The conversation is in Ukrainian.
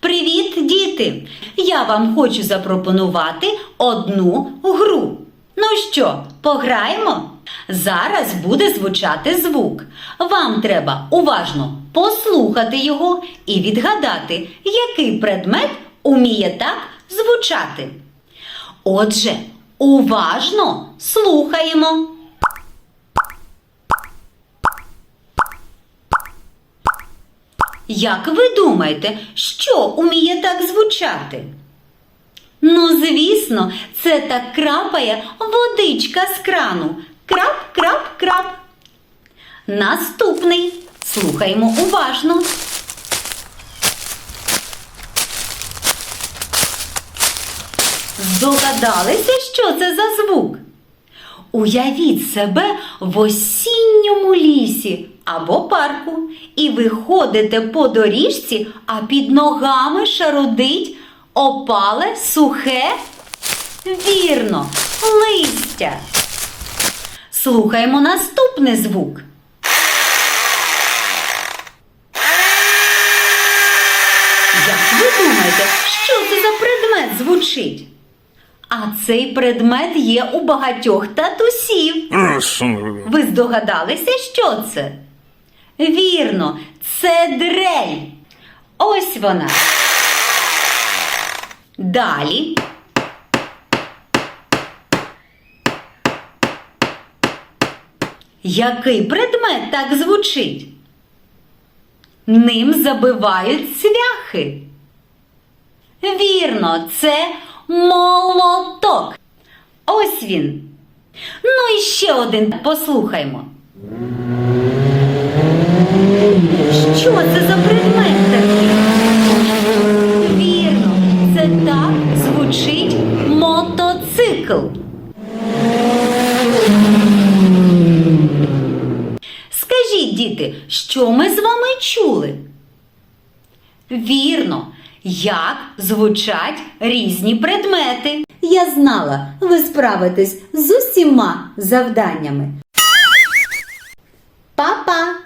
Привіт, діти! Я вам хочу запропонувати одну гру. Ну що, пограємо? Зараз буде звучати звук. Вам треба уважно послухати його і відгадати, який предмет уміє так звучати. Отже, уважно слухаємо. Як ви думаєте, що уміє так звучати? Ну, звісно, це так крапає водичка з крану. Крап, крап, крап. Наступний. Слухаємо уважно. Здогадалися, що це за звук? Уявіть себе в осінньому лісі або парку і виходите по доріжці, а під ногами шародить опале сухе. Вірно, листя. Слухаємо наступний звук. Як ви думаєте, що це за предмет звучить? А цей предмет є у багатьох татусів. Ви здогадалися, що це? Вірно, це дрель. Ось вона. Далі. Який предмет так звучить? Ним забивають цвяхи. Вірно, це молоток. Ось він. Ну і ще один послухаймо. Що це за предмет такий? Вірно, це так звучить мотоцикл. Скажіть, діти, що ми з вами чули? Вірно, як звучать різні предмети. Я знала, ви справитесь з усіма завданнями. Па-па!